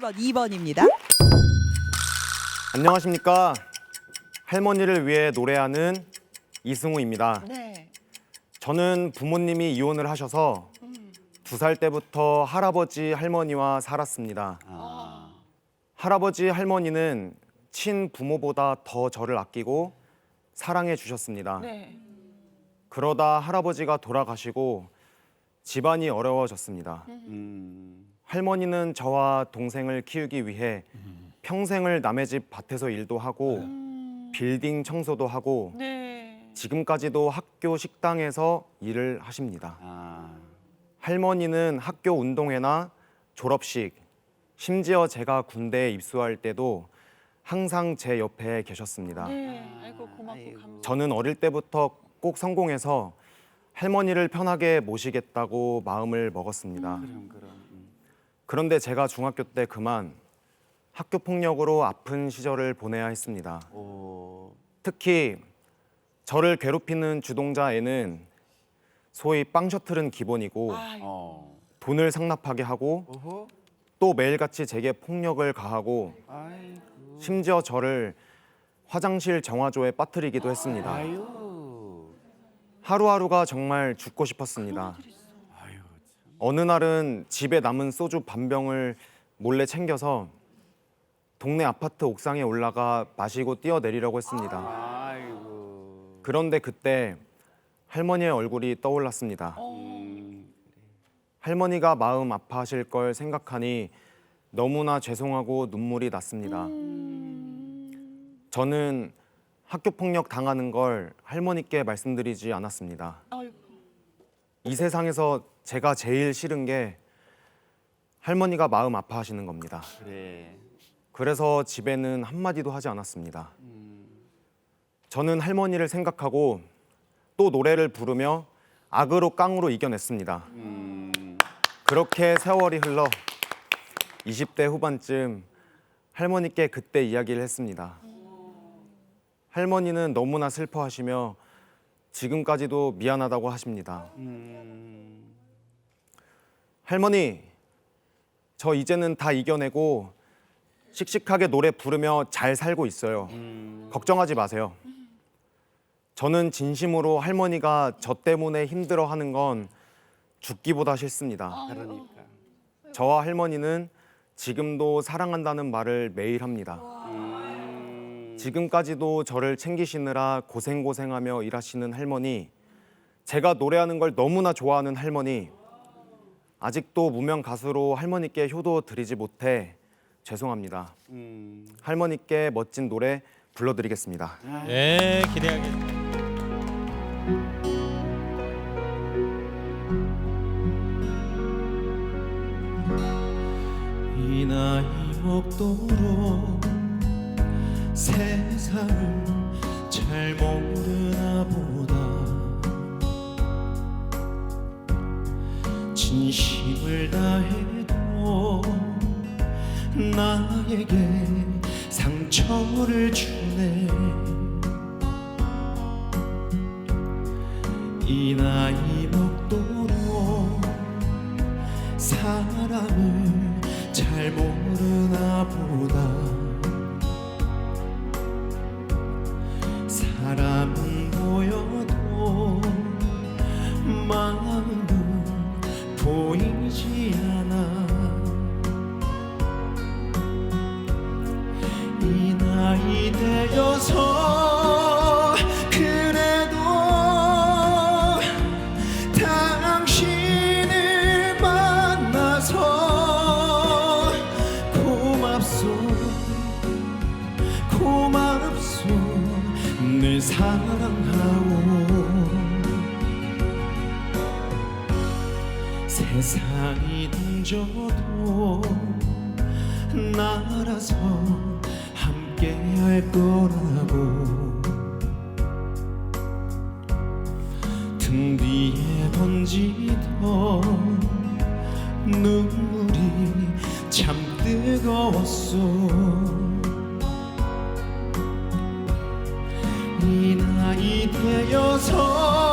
럭키번 2번입니다. 안녕하십니까. 할머니를 위해 노래하는 이승우입니다. 네. 저는 부모님이 이혼을 하셔서 두 살 때부터 할아버지 할머니와 살았습니다. 할아버지 할머니는 친부모보다 더 저를 아끼고 사랑해 주셨습니다. 네. 그러다 할아버지가 돌아가시고 집안이 어려워졌습니다. 할머니는 저와 동생을 키우기 위해 평생을 남의 집 밭에서 일도 하고 빌딩 청소도 하고 네. 지금까지도 학교 식당에서 일을 하십니다. 할머니는 학교 운동회나 졸업식, 심지어 제가 군대에 입소할 때도 항상 제 옆에 계셨습니다. 네. 아이고 고맙고 감사. 저는 어릴 때부터 꼭 성공해서 할머니를 편하게 모시겠다고 마음을 먹었습니다. 그 런데 제가 중학교 때 그만 학교 폭력으로 아픈 시절을 보내야 했습니다. 특히 저를 괴롭히는 주동자에는 소위 빵 셔틀은 기본이고 아이고. 돈을 상납하게 하고 또 매일같이 제게 폭력을 가하고 심지어 저를 화장실 정화조에 빠뜨리기도 했습니다. 하루하루가 정말 죽고 싶었습니다. 어느 날은 집에 남은 소주 반 병을 몰래 챙겨서 동네 아파트 옥상에 올라가 마시고 뛰어내리려고 했습니다. 그런데 그때 할머니의 얼굴이 떠올랐습니다. 할머니가 마음 아파하실 걸 생각하니 너무나 죄송하고 눈물이 났습니다. 저는 학교 폭력 당하는 걸 할머니께 말씀드리지 않았습니다. 이 세상에서 제가 제일 싫은 게 할머니가 마음 아파하시는 겁니다. 그래. 그래서 집에는 한마디도 하지 않았습니다. 저는 할머니를 생각하고 또 노래를 부르며 악으로 깡으로 이겨냈습니다. 그렇게 세월이 흘러 20대 후반쯤 할머니께 그때 이야기를 했습니다. 할머니는 너무나 슬퍼하시며 지금까지도 미안하다고 하십니다. 할머니, 저 이제는 다 이겨내고 씩씩하게 노래 부르며 잘 살고 있어요. 걱정하지 마세요. 저는 진심으로 할머니가 저 때문에 힘들어하는 건 죽기보다 싫습니다. 그러니까. 저와 할머니는 지금도 사랑한다는 말을 매일 합니다. 지금까지도 저를 챙기시느라 고생고생하며 일하시는 할머니, 제가 노래하는 걸 너무나 좋아하는 할머니, 아직도 무명 가수로 할머니께 효도 드리지 못해 죄송합니다. 할머니께 멋진 노래 불러드리겠습니다. 네, 기대하겠습니다. 이 나이 먹도록 세상을 잘 모르나 보다. 진심을 다해도 나에게 상처를 주 나이 되어서 번지던 눈물이 참 뜨거웠어 이 나이 되어서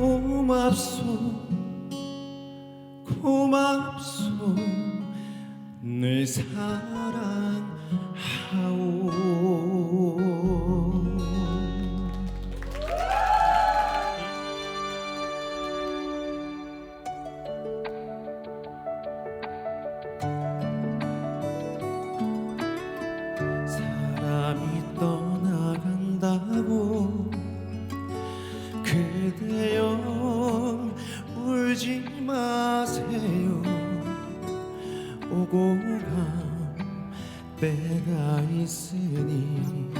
고맙소 고맙소. 늘 사랑하오 때가 있으니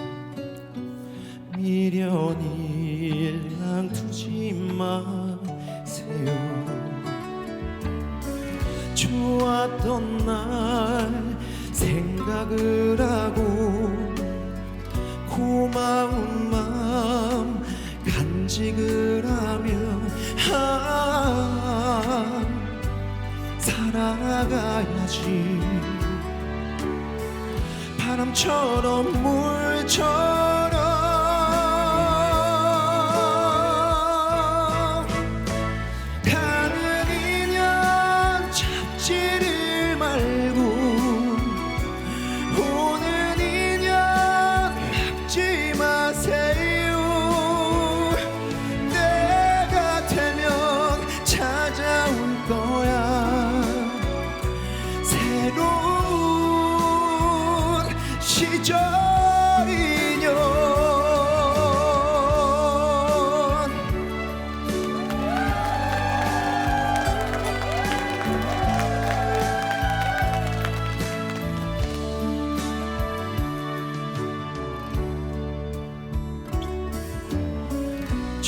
미련이 일랑 두지 마세요 좋았던 날 생각을 하고 고마운 마음 간직을 하며 아, 살아가야지 바람처럼 물처럼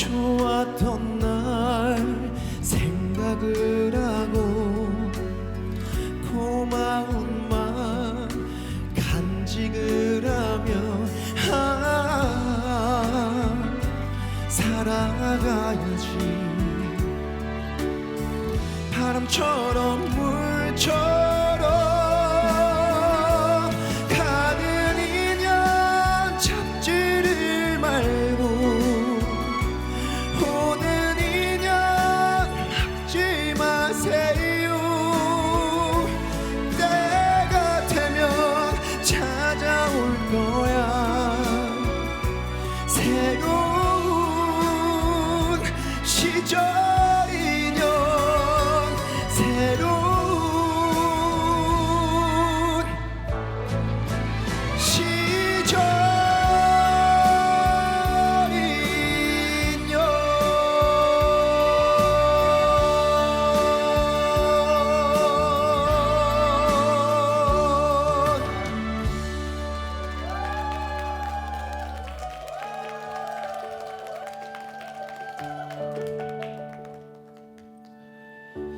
좋았던 날 생각을 하고 고마운 마음 간직을 하며 아, 살아가야지. 바람처럼 물처럼 시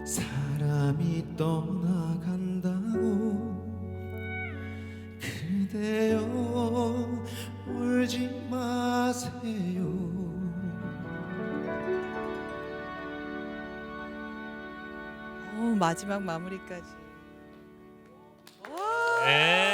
사람이 떠나간다고 그대여 울지 마세요 오, 마지막 마무리까지. 네.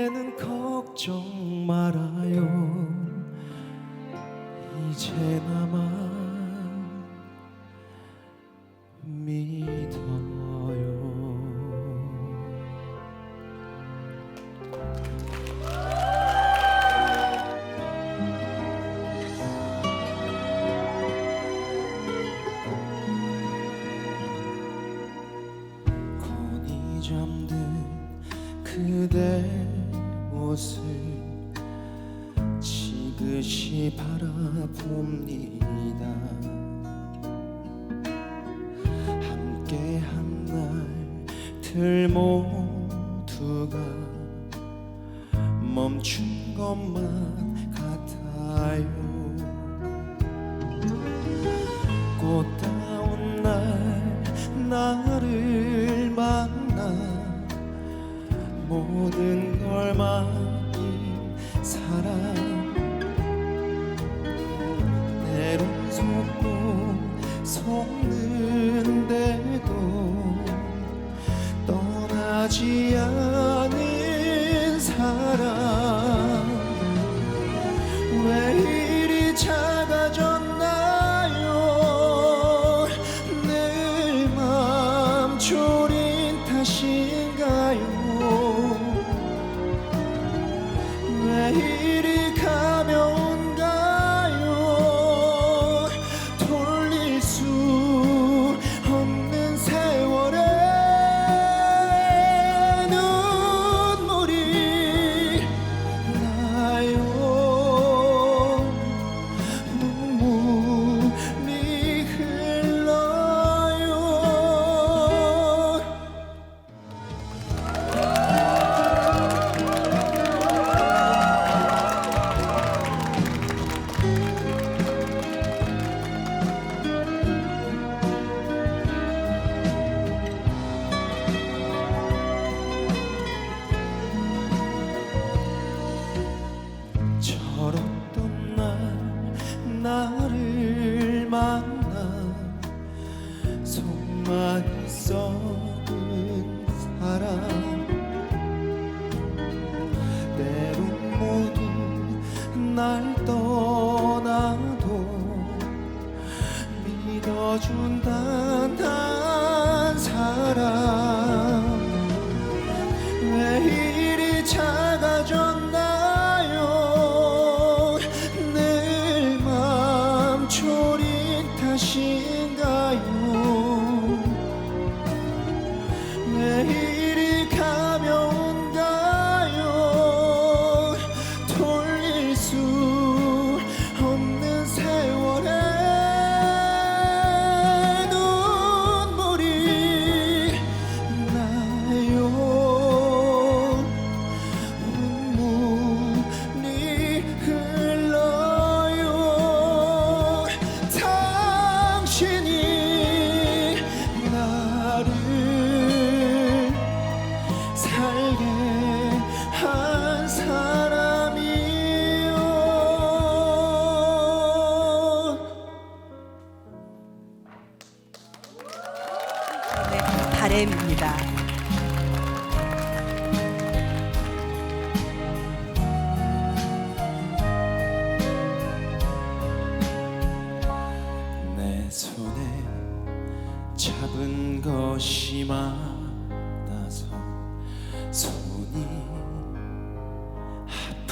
이제는 걱정 말아요. 이제 나만 이들 모두가 멈춘 것만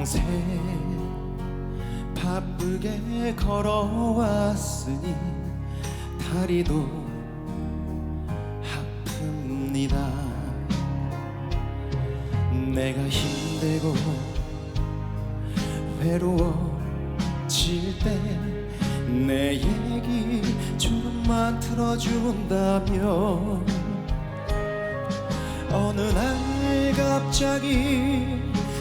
평생 바쁘게 걸어왔으니 다리도 아픕니다. 내가 힘들고 외로워질 때 내 얘기 조금만 들어준다면 어느 날 갑자기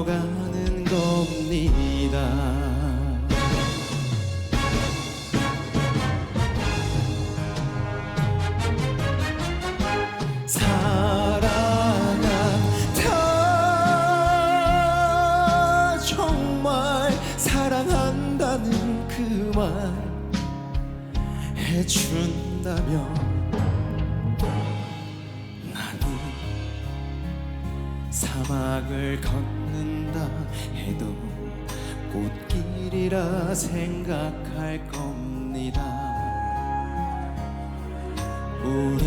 익어가는 겁니다. 사랑한다 정말 사랑한다는 그 말 해준다면 나는 사막을 걷는 꽃길이라 생각할 겁니다. 우리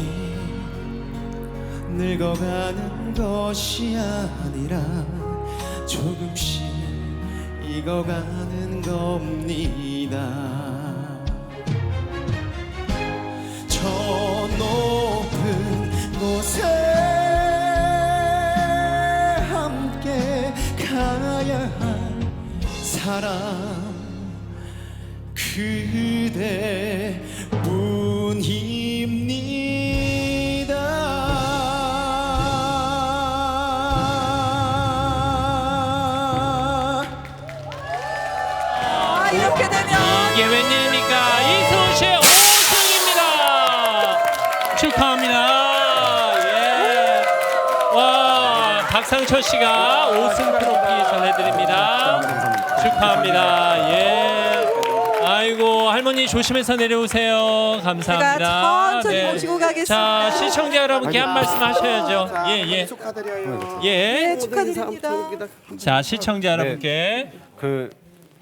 늙어가는 것이 아니라 조금씩 익어가는 겁니다. 저 높은 곳에 함께 가야 할 사람 그대뿐입니다. 아, 이렇게 되면 이게 웬일입니까? 이수훈 씨의 5승입니다. 축하합니다. 예. 와, 박상철 씨가 5승 트로피 전해드립니다. 축하합니다. 예. 아이고, 할머니 조심해서 내려오세요. 감사합니다. 제가 천천히 모시고 가겠습니다. 자, 시청자 여러분께 한 말씀 하셔야죠. 예, 예. 예. 네, 축하드립니다. 자, 시청자 여러분께 그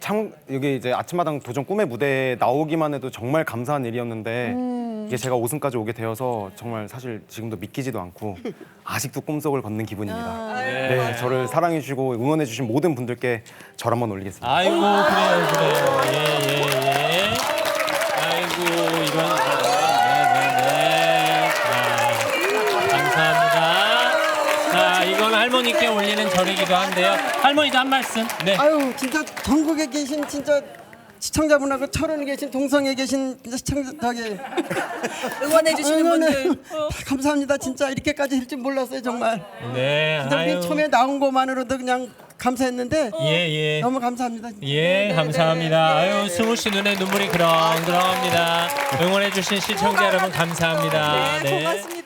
참 여기 이제 아침마당 도전 꿈의 무대에 나오기만 해도 정말 감사한 일이었는데 이게 제가 5승까지 오게 되어서 정말 사실 지금도 믿기지도 않고 아직도 꿈속을 걷는 기분입니다. 네, 저를 사랑해 주시고 응원해 주신 모든 분들께 절 한번 올리겠습니다. 아이고 그래요 그래요 예예 예, 할머니께 올리는 절이기도 한데요 할머니도 한 말씀 네 아유 진짜 전국에 계신 진짜 시청자분하고 철원에 계신 동성에 계신 진짜 시청자 저기 응원해 주시는 응원해. 분들. 어. 다 감사합니다 진짜 이렇게까지 할 줄 몰랐어요 정말 네, 진짜 아유. 처음에 나온 것만으로도 그냥 감사했는데 예, 예. 너무 감사합니다 예, 감사합니다. 아유, 승우 씨 눈에 눈물이 그렁그렁합니다. 응원해 주신 시청자 여러분 감사합니다. 네, 고맙습니다.